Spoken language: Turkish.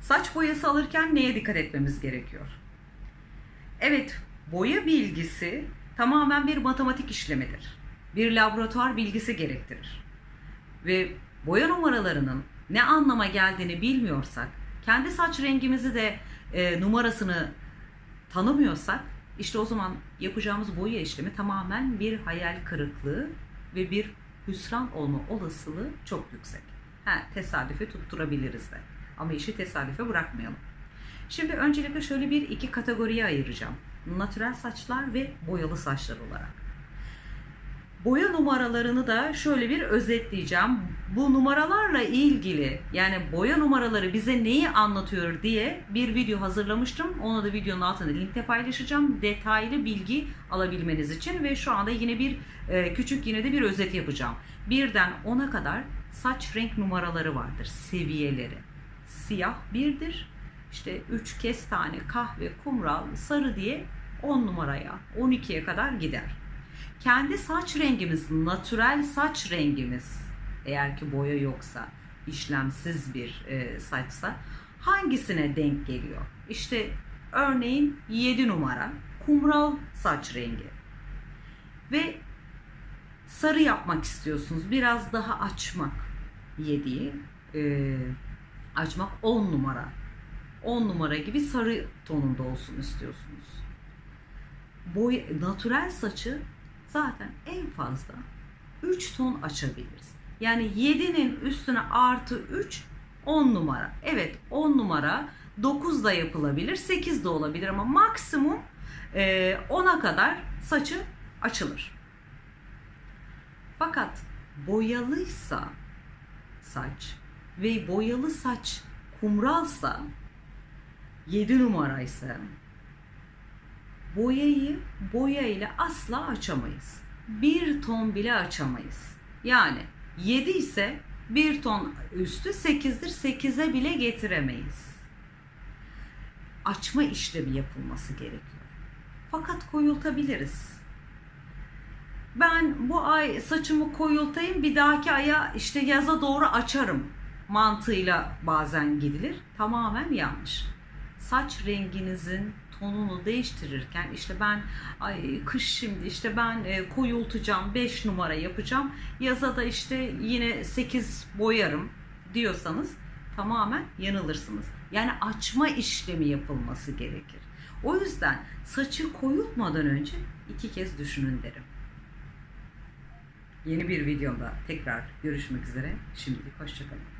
Saç boyası alırken neye dikkat etmemiz gerekiyor? Evet, boya bilgisi tamamen bir matematik işlemidir. Bir laboratuvar bilgisi gerektirir. Ve boya numaralarının ne anlama geldiğini bilmiyorsak, kendi saç rengimizi de e, numarasını tanımıyorsak, işte o zaman yapacağımız boya işlemi tamamen bir hayal kırıklığı ve bir hüsran olma olasılığı çok yüksek. Ha, tesadüfe tutturabiliriz de. Ama işi tesadüfe bırakmayalım. Şimdi öncelikle şöyle bir iki kategoriye ayıracağım. Natürel saçlar ve boyalı saçlar olarak. Boya numaralarını da şöyle bir özetleyeceğim. Bu numaralarla ilgili yani boya numaraları bize neyi anlatıyor diye bir video hazırlamıştım. Onu da videonun altında linkte paylaşacağım. Detaylı bilgi alabilmeniz için ve şu anda yine bir e, küçük yine de bir özet yapacağım. Birden 10'a kadar saç renk numaraları vardır, seviyeleri. Siyah birdir. İşte 3 kestane, kahve, kumral, sarı diye 10 numaraya, 12'ye kadar gider kendi saç rengimiz, natürel saç rengimiz eğer ki boya yoksa, işlemsiz bir e, saçsa hangisine denk geliyor? İşte örneğin 7 numara kumral saç rengi. Ve sarı yapmak istiyorsunuz. Biraz daha açmak 7'yi. E, açmak 10 numara. 10 numara gibi sarı tonunda olsun istiyorsunuz. Boy, natürel saçı zaten en fazla 3 ton açabiliriz. Yani 7'nin üstüne artı 3 10 numara. Evet 10 numara 9 da yapılabilir 8 de olabilir ama maksimum 10'a kadar saçı açılır. Fakat boyalıysa saç ve boyalı saç kumralsa 7 numaraysa boyayı boya ile asla açamayız. Bir ton bile açamayız. Yani 7 ise bir ton üstü 8'dir. 8'e bile getiremeyiz. Açma işlemi yapılması gerekiyor. Fakat koyultabiliriz. Ben bu ay saçımı koyultayım bir dahaki aya işte yaza doğru açarım mantığıyla bazen gidilir. Tamamen yanlış. Saç renginizin tonunu değiştirirken işte ben ay kış şimdi işte ben e, koyultacağım 5 numara yapacağım yaza da işte yine 8 boyarım diyorsanız tamamen yanılırsınız. Yani açma işlemi yapılması gerekir. O yüzden saçı koyultmadan önce iki kez düşünün derim. Yeni bir videomda tekrar görüşmek üzere. Şimdilik hoşçakalın.